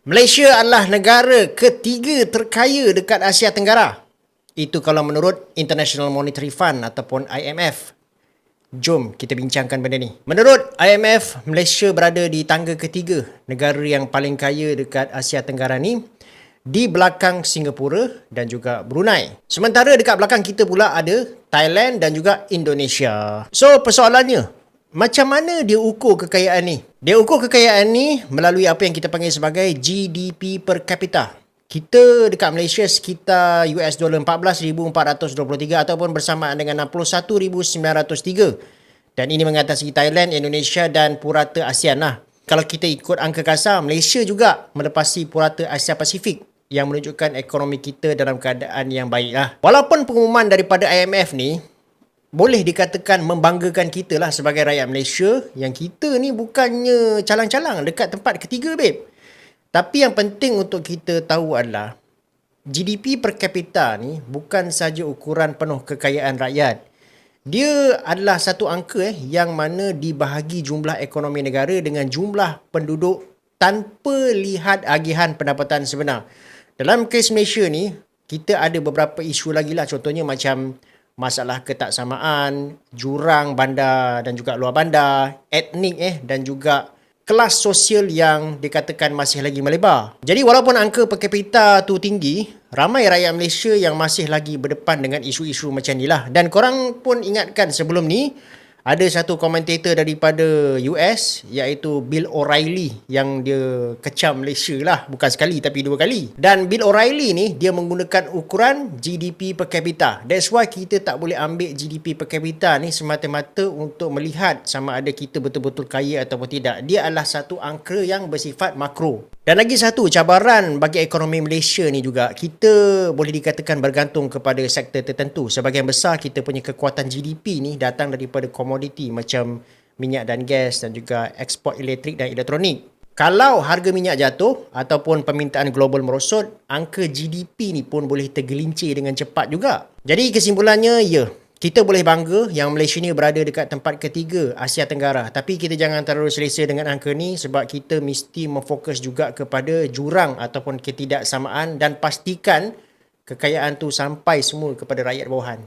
Malaysia adalah negara ketiga terkaya dekat Asia Tenggara. Itu kalau menurut International Monetary Fund ataupun IMF. Jom kita bincangkan benda ni. Menurut IMF, Malaysia berada di tangga ketiga negara yang paling kaya dekat Asia Tenggara ni di belakang Singapura dan juga Brunei. Sementara dekat belakang kita pula ada Thailand dan juga Indonesia. So persoalannya, macam mana dia ukur kekayaan ni? Dia ukur kekayaan ni melalui apa yang kita panggil sebagai GDP per capita. Kita dekat Malaysia sekitar US dollar 14,423 ataupun bersamaan dengan 61,903. Dan ini mengatasi Thailand, Indonesia dan purata ASEAN lah. Kalau kita ikut angka kasar, Malaysia juga melepasi purata Asia Pasifik yang menunjukkan ekonomi kita dalam keadaan yang baik lah. Walaupun pengumuman daripada IMF ni boleh dikatakan membanggakan kita lah sebagai rakyat Malaysia yang kita ni bukannya calang-calang dekat tempat ketiga babe. Tapi yang penting untuk kita tahu adalah GDP per capita ni bukan saja ukuran penuh kekayaan rakyat. Dia adalah satu angka eh yang mana dibahagi jumlah ekonomi negara dengan jumlah penduduk tanpa lihat agihan pendapatan sebenar. Dalam kes Malaysia ni, kita ada beberapa isu lagi lah. Contohnya macam masalah ketaksamaan, jurang bandar dan juga luar bandar, etnik eh dan juga kelas sosial yang dikatakan masih lagi melebar. Jadi walaupun angka per capita tu tinggi, ramai rakyat Malaysia yang masih lagi berdepan dengan isu-isu macam ni lah. Dan korang pun ingatkan sebelum ni, ada satu komentator daripada US iaitu Bill O'Reilly yang dia kecam Malaysia lah. Bukan sekali tapi dua kali. Dan Bill O'Reilly ni dia menggunakan ukuran GDP per capita. That's why kita tak boleh ambil GDP per capita ni semata-mata untuk melihat sama ada kita betul-betul kaya ataupun tidak. Dia adalah satu angka yang bersifat makro dan lagi satu cabaran bagi ekonomi Malaysia ni juga kita boleh dikatakan bergantung kepada sektor tertentu sebagian besar kita punya kekuatan GDP ni datang daripada komoditi macam minyak dan gas dan juga ekspor elektrik dan elektronik. Kalau harga minyak jatuh ataupun permintaan global merosot, angka GDP ni pun boleh tergelincir dengan cepat juga. Jadi kesimpulannya, ya, kita boleh bangga yang Malaysia ni berada dekat tempat ketiga Asia Tenggara. Tapi kita jangan terlalu selesa dengan angka ni sebab kita mesti memfokus juga kepada jurang ataupun ketidaksamaan dan pastikan kekayaan tu sampai semua kepada rakyat bawahan.